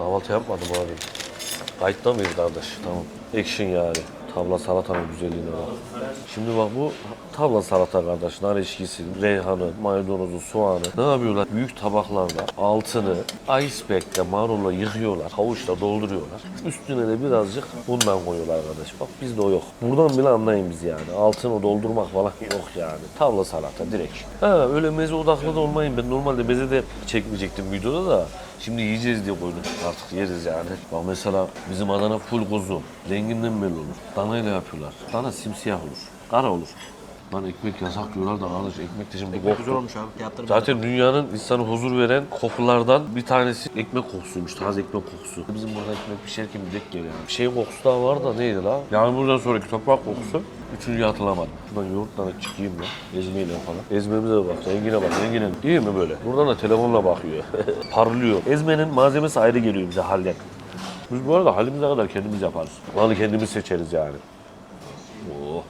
Kahvaltı yapmadım abi. Kayıtta mıyız kardeş? Tamam. Action yani. Tavla salatanın güzelliğine bak. Şimdi bak bu tavla salata kardeş. Nar eşkisi, reyhanı, maydanozu, soğanı. Ne yapıyorlar? Büyük tabaklarda altını iceberg'de marulla yıkıyorlar. Havuçla dolduruyorlar. Üstüne de birazcık bundan koyuyorlar arkadaş. Bak bizde o yok. Buradan bile anlayın biz yani. Altını doldurmak falan yok yani. Tavla salata direkt. Ha öyle meze odaklı da olmayın. Ben normalde meze de çekmeyecektim videoda da. Şimdi yiyeceğiz diye koydum. Artık yeriz yani. Bak mesela bizim Adana full kuzu. Renginden belli olur. Danayla yapıyorlar. Dana simsiyah olur. Kara olur. Lan ekmek yasak diyorlar da arkadaş ekmek de şimdi Güzel koktu. olmuş abi. Fiyatları Zaten dünyanın insana huzur veren kokulardan bir tanesi ekmek kokusuymuş. Taze ekmek kokusu. Bizim burada ekmek pişerken bir dek geliyor. Bir şeyin kokusu daha var da neydi la? Yani buradan sonraki toprak kokusu. Üçüncüyü hatırlamadım. Şuradan yoğurtla çıkayım ya. Ezmeyle falan. Ezmemize de bak. Rengine bak. Rengine. İyi mi böyle? Buradan da telefonla bakıyor. Parlıyor. Ezmenin malzemesi ayrı geliyor bize halden. Biz bu arada halimize kadar kendimiz yaparız. Malı kendimiz seçeriz yani. Oh.